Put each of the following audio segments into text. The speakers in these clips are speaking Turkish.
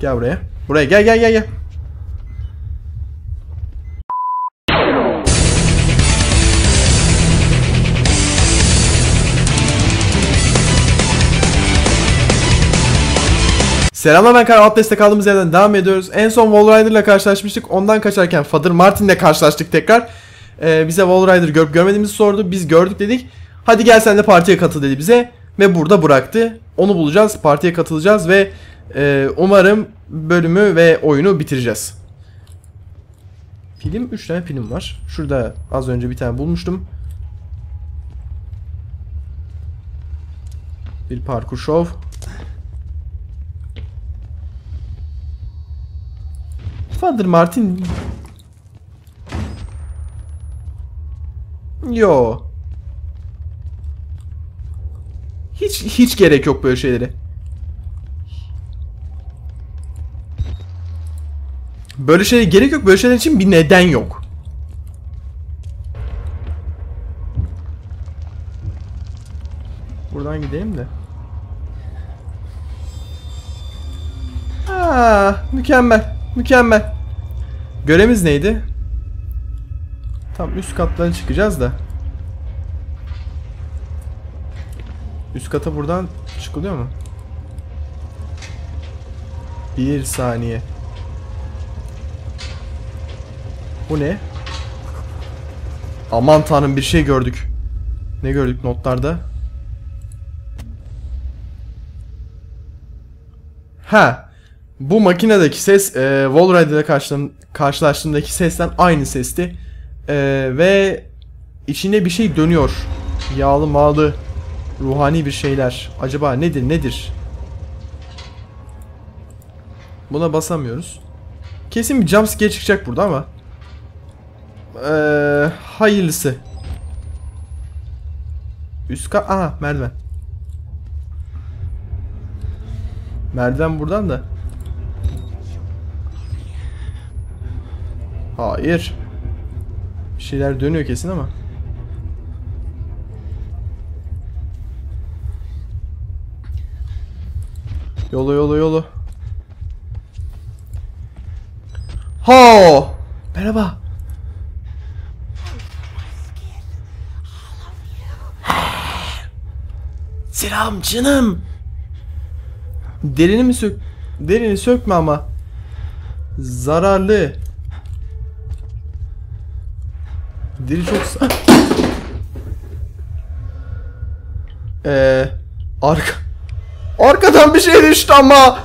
Gel buraya. Buraya gel gel gel gel. Selamlar ben Kar alt destek kaldığımız yerden devam ediyoruz. En son Wall ile karşılaşmıştık. Ondan kaçarken Father Martin ile karşılaştık tekrar. Ee, bize Wall Rider görüp görmediğimizi sordu. Biz gördük dedik. Hadi gel sen de partiye katıl dedi bize. Ve burada bıraktı. Onu bulacağız. Partiye katılacağız ve e, umarım bölümü ve oyunu bitireceğiz. Pilim 3 tane pilim var. Şurada az önce bir tane bulmuştum. Bir parkur şov. Father Martin Yo. Hiç hiç gerek yok böyle şeylere. Böyle şeylere gerek yok. Böyle şeyler için bir neden yok. Buradan gidelim de. Aa, mükemmel. Mükemmel. Görevimiz neydi? Tam üst katlara çıkacağız da. Üst kata buradan çıkılıyor mu? Bir saniye. Bu ne? Aman tanrım bir şey gördük. Ne gördük notlarda? Ha. Bu makinedeki ses e, Wall Rider'la karşılan- karşılaştığımdaki sesten aynı sesti. E, ve içinde bir şey dönüyor. Yağlı mağlı ruhani bir şeyler. Acaba nedir nedir? Buna basamıyoruz. Kesin bir jumpscare çıkacak burada ama. Ee, hayırlısı. Üst kat... Aha merdiven. Merdiven buradan da. Hayır. Bir şeyler dönüyor kesin ama. Yolu yolu yolu. Ho! Merhaba. Selam canım. Derini mi sök... Derini sökme ama. Zararlı. Deri çok... Eee... Arka... Arkadan bir şey düştü ama.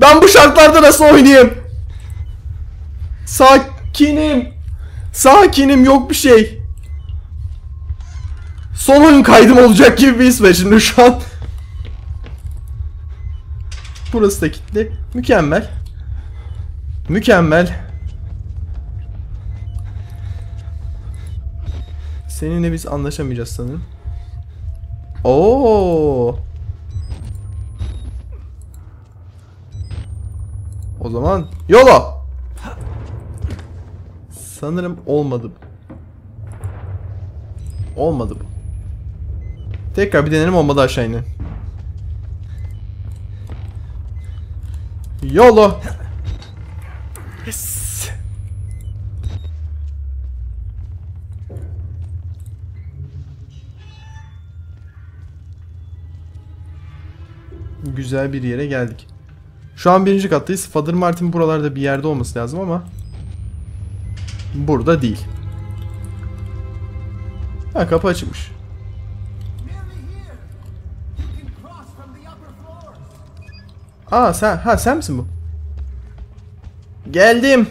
Ben bu şartlarda nasıl oynayayım? Sakinim. Sakinim yok bir şey. Son oyun kaydım olacak gibi bir his var şimdi şu an. Burası da kilitli. Mükemmel. Mükemmel. Seninle biz anlaşamayacağız sanırım. Oo. O zaman yola. Sanırım olmadı. Olmadı bu. Tekrar bir denelim olmadı aşağı inin. Yolo. Yes. Güzel bir yere geldik. Şu an birinci kattayız. Father Martin buralarda bir yerde olması lazım ama burada değil. Ha kapı açılmış. Aa sen ha sen misin bu? Geldim.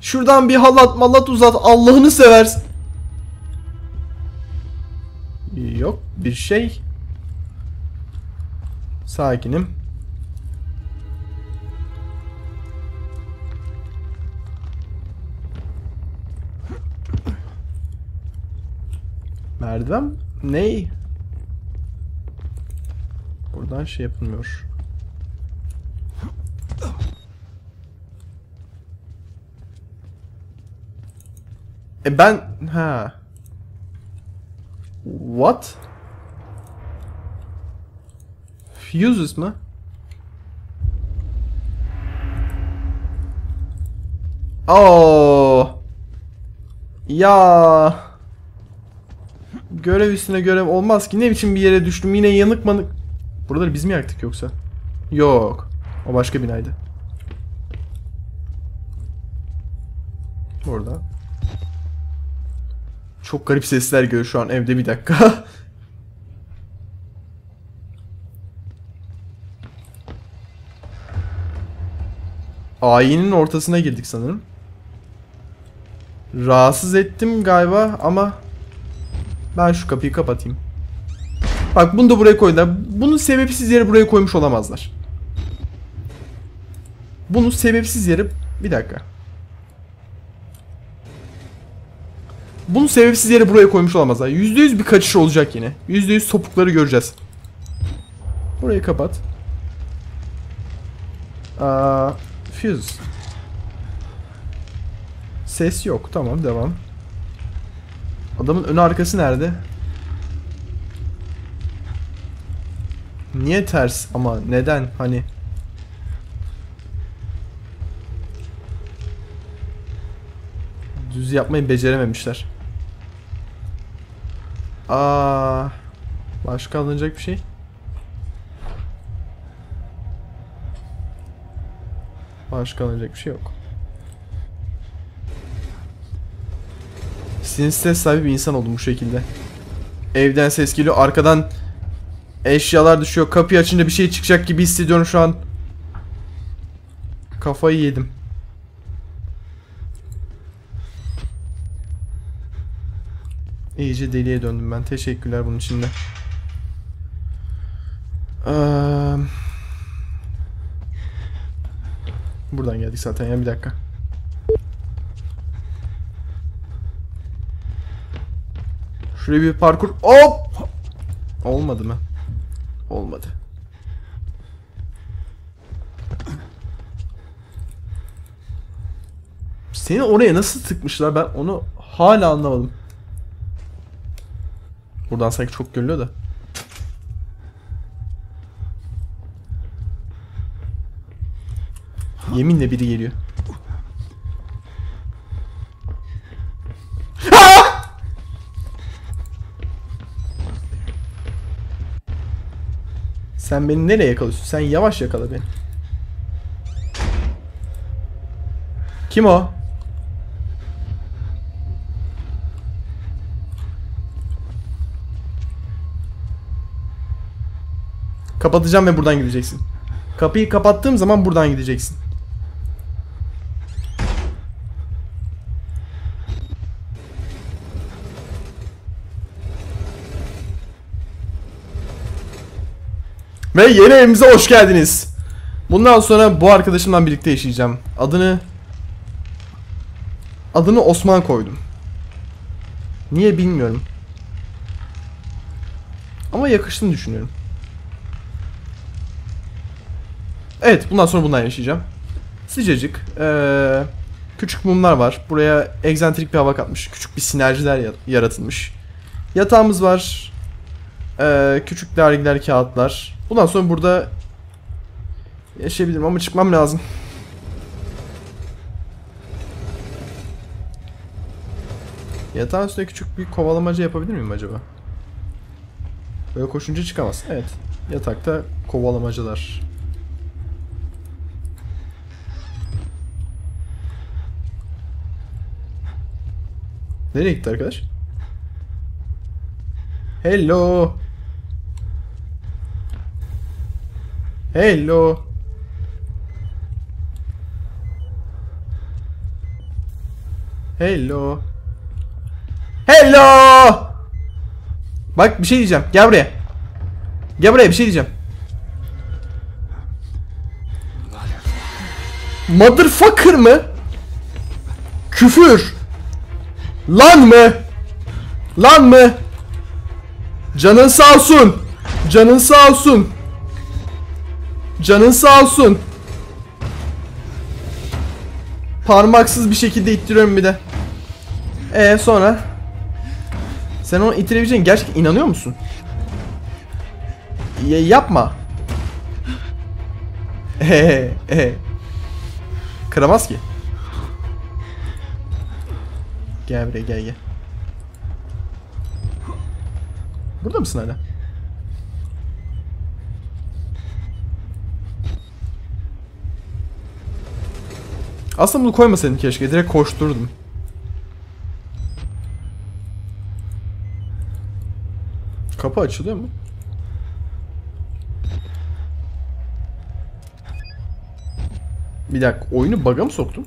Şuradan bir halat malat uzat Allah'ını seversin. Yok bir şey. Sakinim. Merdiven ney? Buradan şey yapılmıyor. Ben ha. What? Fuses mı? Oo. Ya. Görev üstüne görev olmaz ki. Ne biçim bir yere düştüm. Yine yanık manık. Buraları biz mi yaktık yoksa? Yok. O başka binaydı. Burada. Çok garip sesler geliyor şu an evde bir dakika. Ayinin ortasına girdik sanırım. Rahatsız ettim galiba ama ben şu kapıyı kapatayım. Bak bunu da buraya koydular. Bunu sebepsiz yere buraya koymuş olamazlar. Bunu sebepsiz yere... Bir dakika. Bunu sebepsiz yere buraya koymuş olamazlar. %100 bir kaçış olacak yine. %100 topukları göreceğiz. Burayı kapat. Aa, fuse. Ses yok. Tamam devam. Adamın önü arkası nerede? Niye ters ama neden hani düz yapmayı becerememişler. Aa, başka alınacak bir şey? Başka alınacak bir şey yok. Sinir stres sahibi bir insan oldum bu şekilde. Evden ses geliyor. Arkadan eşyalar düşüyor. Kapıyı açınca bir şey çıkacak gibi hissediyorum şu an. Kafayı yedim. İyice deliye döndüm ben. Teşekkürler bunun için de. Eee... Buradan geldik zaten ya bir dakika. Şuraya bir parkur. Hop! Olmadı mı? Olmadı. Seni oraya nasıl tıkmışlar ben onu hala anlamadım. Buradan sanki çok görülüyor da. Yeminle biri geliyor. Sen beni nereye yakalıyorsun? Sen yavaş yakala beni. Kim o? Kapatacağım ve buradan gideceksin. Kapıyı kapattığım zaman buradan gideceksin. Ve yeni evimize hoş geldiniz. Bundan sonra bu arkadaşımla birlikte yaşayacağım. Adını adını Osman koydum. Niye bilmiyorum. Ama yakıştığını düşünüyorum. Evet bundan sonra bundan yaşayacağım. Sıcacık. Ee, küçük mumlar var. Buraya egzantrik bir hava katmış. Küçük bir sinerjiler ya- yaratılmış. Yatağımız var. Ee, küçük dergiler, kağıtlar. Bundan sonra burada yaşayabilirim ama çıkmam lazım. Yatağın üstüne küçük bir kovalamaca yapabilir miyim acaba? Böyle koşunca çıkamaz. Evet. Yatakta kovalamacalar. Nereye gitti arkadaş? Hello. Hello. Hello. Hello. Bak bir şey diyeceğim. Gel buraya. Gel buraya bir şey diyeceğim. Motherfucker mı? Küfür. Lan mı? Lan mı? Canın sağ olsun. Canın sağ olsun. Canın sağ olsun. Parmaksız bir şekilde ittiriyorum bir de. Ee sonra? Sen onu ittirebileceğin gerçekten inanıyor musun? Ya yapma. Eee, ee. Kıramaz ki. Gel buraya gel gel. Burada mısın hala? Aslında bunu koymasaydım keşke. Direkt koşturdum. Kapı açılıyor mu? Bir dakika oyunu bug'a mı soktun?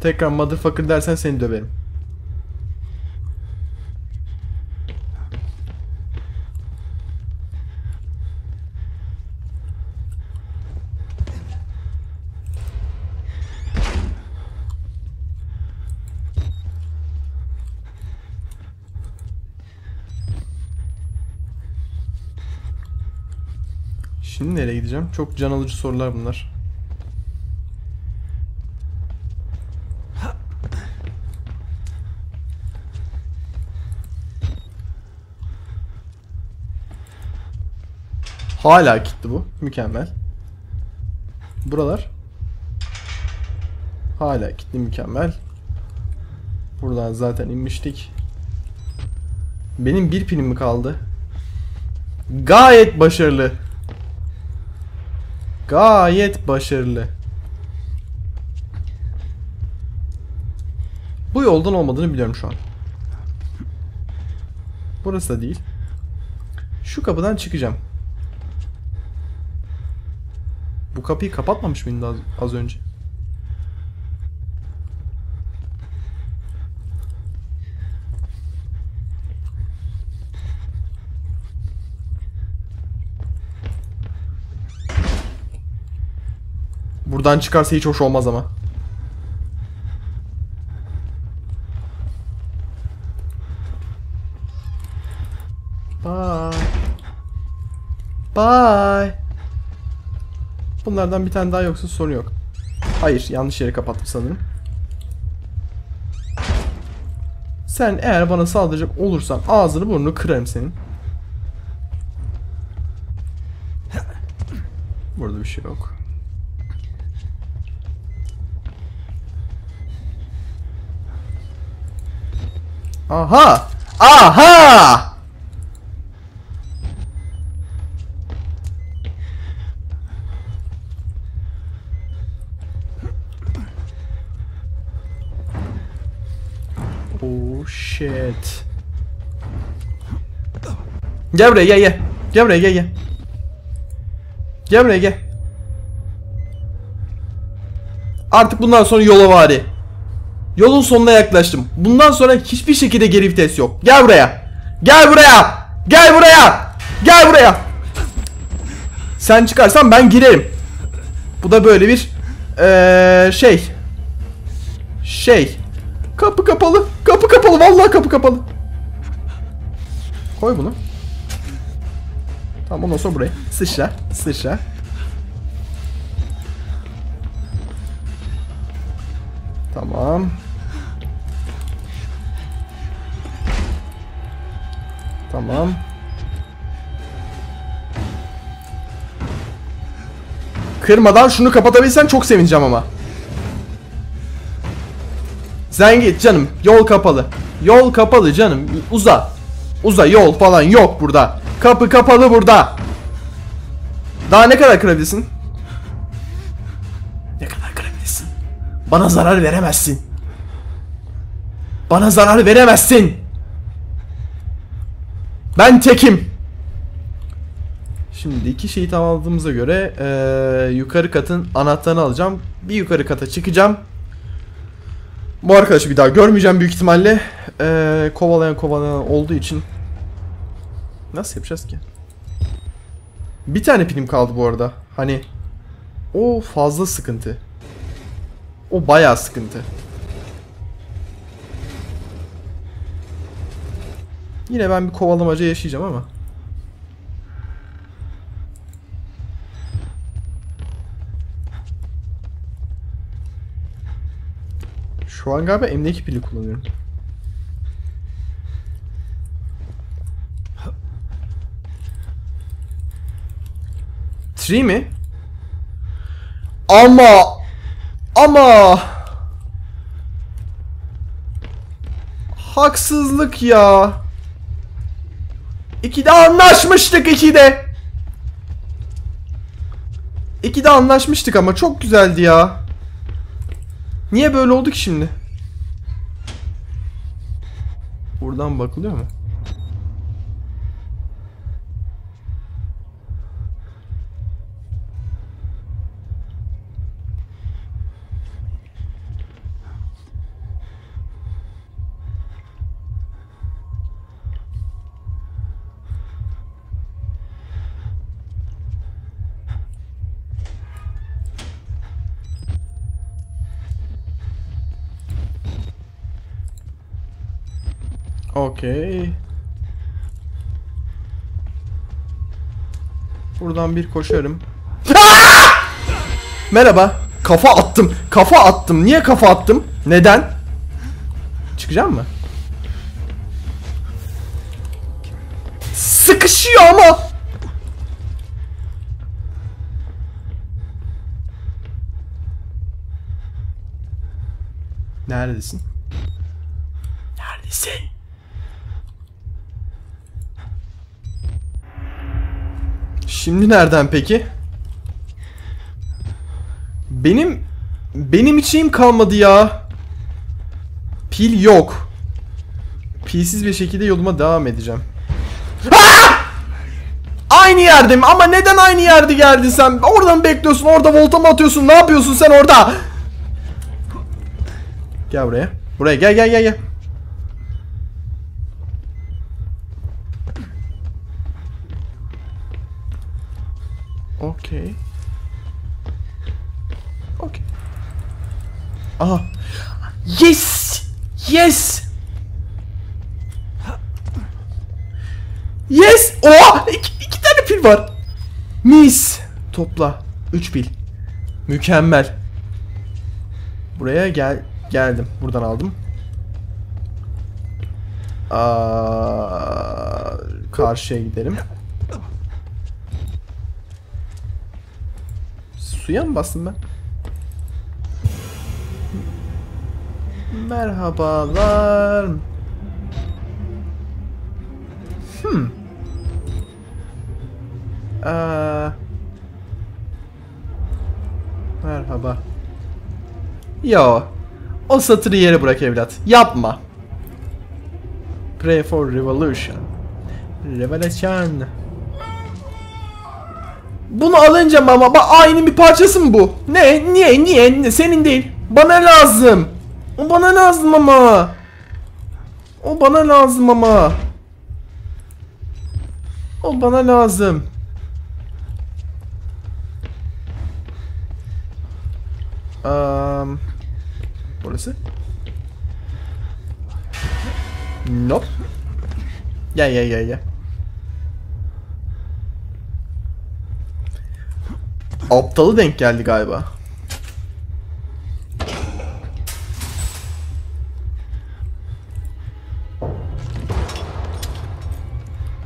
Tekrar motherfucker dersen seni döverim. Şimdi nereye gideceğim? Çok can alıcı sorular bunlar. Hala gitti bu. Mükemmel. Buralar. Hala gitti mükemmel. Buradan zaten inmiştik. Benim bir pilim mi kaldı? Gayet başarılı. Gayet başarılı. Bu yoldan olmadığını biliyorum şu an. Burası da değil. Şu kapıdan çıkacağım. Bu kapıyı kapatmamış mıydı az, az önce? Buradan çıkarsa hiç hoş olmaz ama. Bye. Bye. Bunlardan bir tane daha yoksa sorun yok. Hayır yanlış yere kapattım sanırım. Sen eğer bana saldıracak olursan ağzını burnunu kırarım senin. Burada bir şey yok. Aha! Aha! Shit. Gel buraya gel gel. Gel buraya gel gel. Gel buraya gel. Artık bundan sonra yola vari. Yolun sonuna yaklaştım. Bundan sonra hiçbir şekilde geri vites yok. Gel buraya. Gel buraya. Gel buraya. Gel buraya. Sen çıkarsan ben girerim. Bu da böyle bir ee, şey. Şey. Kapı kapalı. Kapı kapalı. Vallahi kapı kapalı. Koy bunu. Tamam ondan sonra buraya. Sıçra. Sıçra. Tamam. Tamam. Kırmadan şunu kapatabilsen çok sevineceğim ama. Sen git canım. Yol kapalı. Yol kapalı canım. Uza. Uza yol falan yok burada. Kapı kapalı burada. Daha ne kadar kırabilirsin? Ne kadar kırabilirsin? Bana zarar veremezsin. Bana zarar veremezsin. Ben tekim. Şimdi iki şeyi tamamladığımıza göre eee, yukarı katın anahtarını alacağım. Bir yukarı kata çıkacağım. Bu arkadaşı bir daha görmeyeceğim büyük ihtimalle. Eee, kovalayan kovalayan olduğu için. Nasıl yapacağız ki? Bir tane pilim kaldı bu arada. Hani o fazla sıkıntı. O bayağı sıkıntı. Yine ben bir kovalamaca yaşayacağım ama. Şu an galiba emdeki pili kullanıyorum. Tree mi? Ama ama Haksızlık ya. İkide anlaşmıştık ikide. İkide anlaşmıştık ama çok güzeldi ya. Niye böyle oldu ki şimdi? Buradan bakılıyor mu? Okey. Buradan bir koşarım. Merhaba. Kafa attım. Kafa attım. Niye kafa attım? Neden? Çıkacağım mı? Sıkışıyor ama. Neredesin? Neredesin? Şimdi nereden peki? Benim benim içeyim kalmadı ya. Pil yok. Pilsiz bir şekilde yoluma devam edeceğim. Aynı yerdeyim ama neden aynı yerde geldin sen? Oradan bekliyorsun, orada volta mı atıyorsun? Ne yapıyorsun sen orada? Gel buraya. Buraya gel gel gel gel. Okey. Okey. Aha. Yes! Yes! Yes! Oha! İki, iki tane pil var. Mis. Topla. Üç pil. Mükemmel. Buraya gel geldim. Buradan aldım. Aa, karşıya gidelim. Suya mı bastım ben? Merhabalar. Hmm. Aa. Merhaba. Yo. O satırı yere bırak evlat. Yapma. Pray for revolution. Revolution. Bunu alınca mama bak aynı bir parçası mı bu? Ne? Niye? Niye? Senin değil. Bana lazım. O bana lazım ama. O bana lazım ama. O bana lazım. Um, burası. Nope. Gel gel gel gel. Aptalı denk geldi galiba.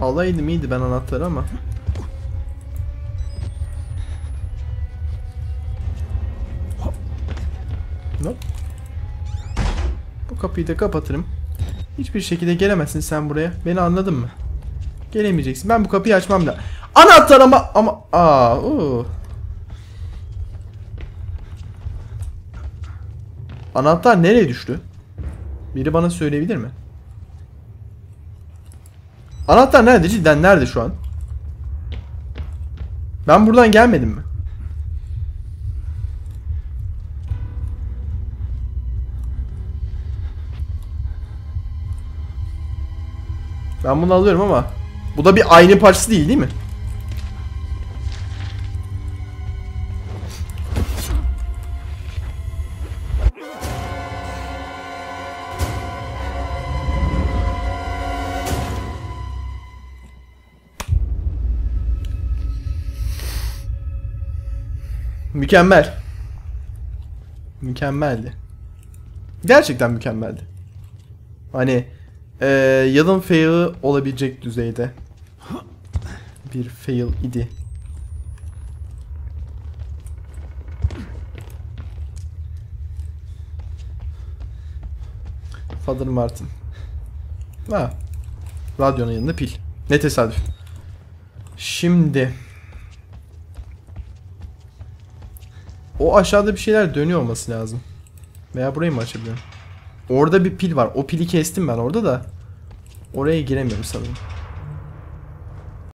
Alaydım iyiydi ben anahtarı ama. Nope. Bu kapıyı da kapatırım. Hiçbir şekilde gelemezsin sen buraya. Beni anladın mı? Gelemeyeceksin. Ben bu kapıyı açmam da. Anahtar ama ama aa uu. Anahtar nereye düştü? Biri bana söyleyebilir mi? Anahtar nerede? Cidden nerede şu an? Ben buradan gelmedim mi? Ben bunu alıyorum ama bu da bir aynı parçası değil değil mi? Mükemmel. Mükemmeldi. Gerçekten mükemmeldi. Hani e, yılın fail'ı olabilecek düzeyde bir fail idi. Father Martin. Ha. Radyonun yanında pil. Ne tesadüf. Şimdi O aşağıda bir şeyler dönüyor olması lazım. Veya burayı mı açabiliyorum? Orada bir pil var. O pili kestim ben orada da. Oraya giremiyorum sanırım.